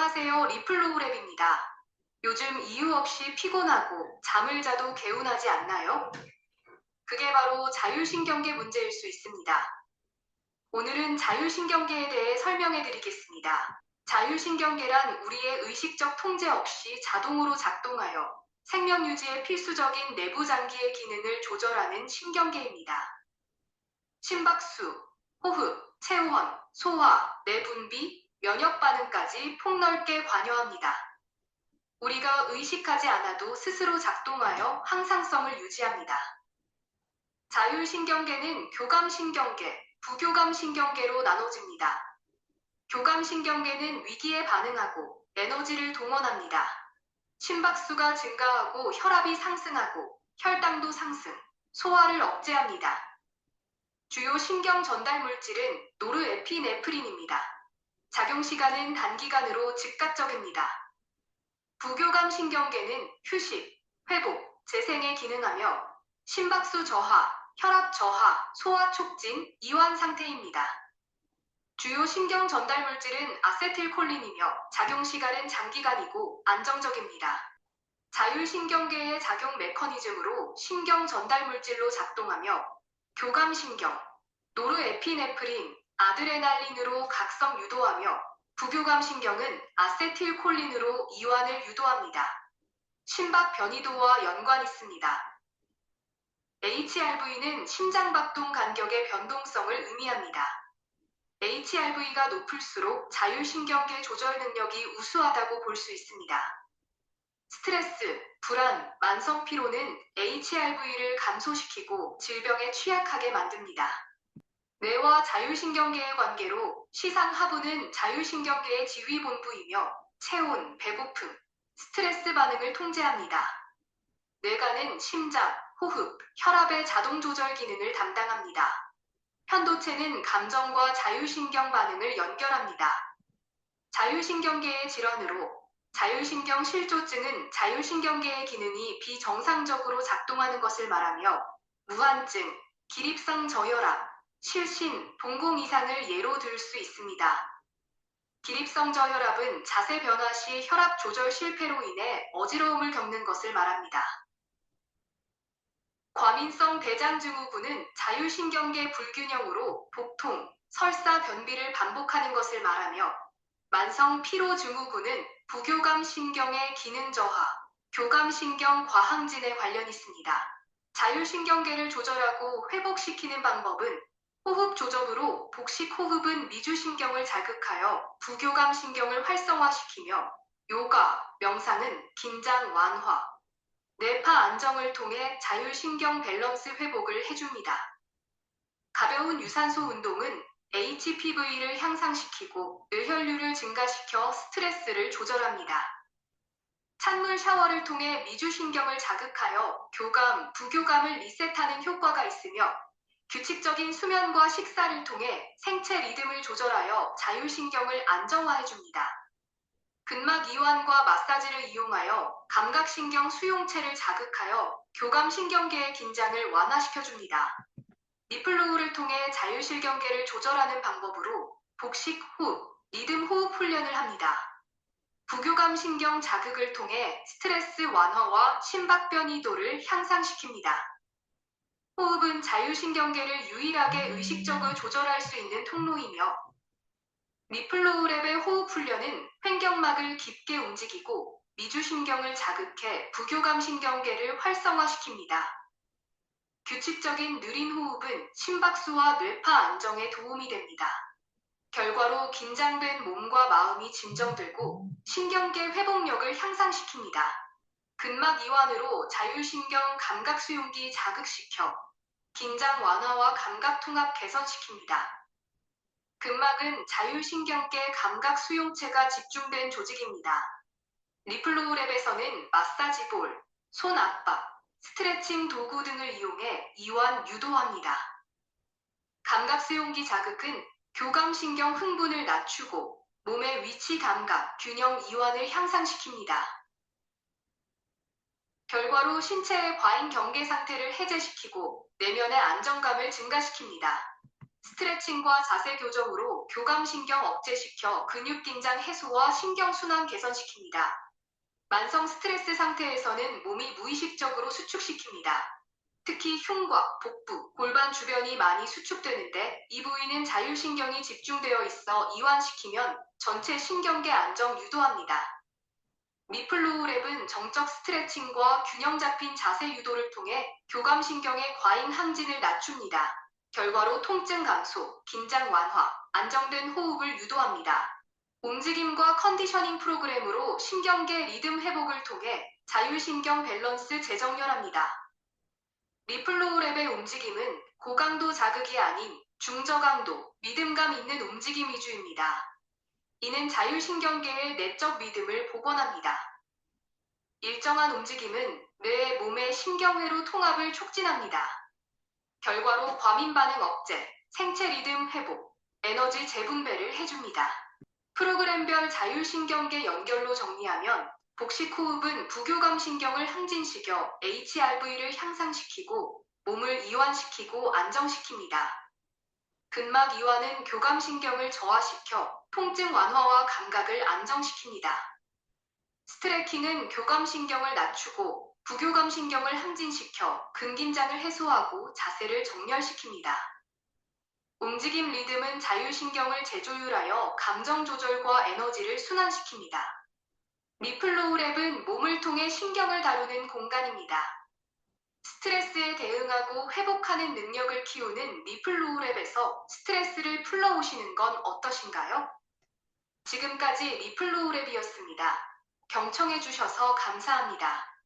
안녕하세요. 리플로우랩입니다. 요즘 이유 없이 피곤하고 잠을 자도 개운하지 않나요? 그게 바로 자율신경계 문제일 수 있습니다. 오늘은 자율신경계에 대해 설명해 드리겠습니다. 자율신경계란 우리의 의식적 통제 없이 자동으로 작동하여 생명 유지에 필수적인 내부 장기의 기능을 조절하는 신경계입니다. 심박수, 호흡, 체온, 소화, 내분비, 면역 반응까지 폭넓게 관여합니다. 우리가 의식하지 않아도 스스로 작동하여 항상성을 유지합니다. 자율신경계는 교감신경계, 부교감신경계로 나눠집니다. 교감신경계는 위기에 반응하고 에너지를 동원합니다. 심박수가 증가하고 혈압이 상승하고 혈당도 상승, 소화를 억제합니다. 주요 신경 전달 물질은 노르에피네프린입니다. 작용 시간은 단기간으로 즉각적입니다. 부교감 신경계는 휴식, 회복, 재생에 기능하며 심박수 저하, 혈압 저하, 소화 촉진, 이완 상태입니다. 주요 신경 전달 물질은 아세틸콜린이며 작용 시간은 장기간이고 안정적입니다. 자율신경계의 작용 메커니즘으로 신경 전달 물질로 작동하며 교감신경, 노르에피네프린, 아드레날린으로 각성 유도하며 부교감 신경은 아세틸콜린으로 이완을 유도합니다. 심박 변이도와 연관 있습니다. HRV는 심장박동 간격의 변동성을 의미합니다. HRV가 높을수록 자율신경계 조절 능력이 우수하다고 볼 수 있습니다. 스트레스, 불안, 만성 피로는 HRV를 감소시키고 질병에 취약하게 만듭니다. 뇌와 자율신경계의 관계로 시상 하부는 자율신경계의 지휘본부이며 체온, 배고픔, 스트레스 반응을 통제합니다. 뇌가는 심장, 호흡, 혈압의 자동 조절 기능을 담당합니다. 편도체는 감정과 자율신경 반응을 연결합니다. 자율신경계의 질환으로 자율신경 실조증은 자율신경계의 기능이 비정상적으로 작동하는 것을 말하며 무한증, 기립성 저혈압, 실신, 동공 이상을 예로 들 수 있습니다. 기립성 저혈압은 자세 변화 시 혈압 조절 실패로 인해 어지러움을 겪는 것을 말합니다. 과민성 대장증후군은 자율신경계 불균형으로 복통, 설사, 변비를 반복하는 것을 말하며 만성 피로증후군은 부교감 신경의 기능 저하, 교감 신경 과항진에 관련 있습니다. 자율신경계를 조절하고 회복시키는 방법은 호흡 조절으로 복식 호흡은 미주신경을 자극하여 부교감 신경을 활성화시키며 요가, 명상은 긴장 완화, 뇌파 안정을 통해 자율신경 밸런스 회복을 해줍니다. 가벼운 유산소 운동은 HPV를 향상시키고 뇌혈류를 증가시켜 스트레스를 조절합니다. 찬물 샤워를 통해 미주신경을 자극하여 교감, 부교감을 리셋하는 효과가 있으며 규칙적인 수면과 식사를 통해 생체 리듬을 조절하여 자율신경을 안정화해줍니다. 근막 이완과 마사지를 이용하여 감각신경 수용체를 자극하여 교감신경계의 긴장을 완화시켜줍니다. 리플로우를 통해 자율신경계를 조절하는 방법으로 복식 호흡, 리듬 호흡 훈련을 합니다. 부교감 신경 자극을 통해 스트레스 완화와 심박 변이도를 향상시킵니다. 호흡은 자율신경계를 유일하게 의식적으로 조절할 수 있는 통로이며 리플로우랩의 호흡 훈련은 횡격막을 깊게 움직이고 미주신경을 자극해 부교감 신경계를 활성화시킵니다. 규칙적인 느린 호흡은 심박수와 뇌파 안정에 도움이 됩니다. 결과로 긴장된 몸과 마음이 진정되고 신경계 회복력을 향상시킵니다. 근막 이완으로 자율신경 감각 수용기 자극시켜 긴장 완화와 감각 통합 개선시킵니다. 근막은 자율신경계 감각 수용체가 집중된 조직입니다. 리플로우랩에서는 마사지 볼, 손 압박, 스트레칭 도구 등을 이용해 이완 유도합니다. 감각 수용기 자극은 교감신경 흥분을 낮추고 몸의 위치 감각, 균형 이완을 향상시킵니다. 결과로 신체의 과잉 경계 상태를 해제시키고 내면의 안정감을 증가시킵니다. 스트레칭과 자세 교정으로 교감신경 억제시켜 근육 긴장 해소와 신경순환 개선시킵니다. 만성 스트레스 상태에서는 몸이 무의식적으로 수축시킵니다. 특히 흉곽, 복부, 골반 주변이 많이 수축되는데 이 부위는 자율신경이 집중되어 있어 이완시키면 전체 신경계 안정 유도합니다. 미플로우랩은 정적 스트레칭과 균형 잡힌 자세 유도를 통해 교감신경의 과잉 항진을 낮춥니다. 결과로 통증 감소, 긴장 완화, 안정된 호흡을 유도합니다. 움직임과 컨디셔닝 프로그램으로 신경계 리듬 회복을 통해 자율신경 밸런스 재정렬합니다. 리플로우랩의 움직임은 고강도 자극이 아닌 중저강도, 리듬감 있는 움직임 위주입니다. 이는 자율신경계의 내적 리듬을 복원합니다. 일정한 움직임은 뇌의 몸의 신경회로 통합을 촉진합니다. 결과로 과민 반응 억제, 생체 리듬 회복, 에너지 재분배를 해줍니다. 프로그램별 자율신경계 연결로 정리하면 복식 호흡은 부교감 신경을 항진시켜 HRV를 향상시키고 몸을 이완시키고 안정시킵니다. 근막 이완은 교감 신경을 저하시켜 통증 완화와 감각을 안정시킵니다. 스트레킹은 교감 신경을 낮추고 부교감 신경을 항진시켜 근긴장을 해소하고 자세를 정렬시킵니다. 움직임 리듬은 자율신경을 재조율하여 감정 조절과 에너지를 순환시킵니다. 미플로우 랩은 몸을 통해 신경을 다루는 공간입니다. 스트레스에 대응하고 회복하는 능력을 키우는 미플로우 랩에서 스트레스를 풀러오시는 건 어떠신가요? 지금까지 미플로우랩이었습니다. 경청해주셔서 감사합니다.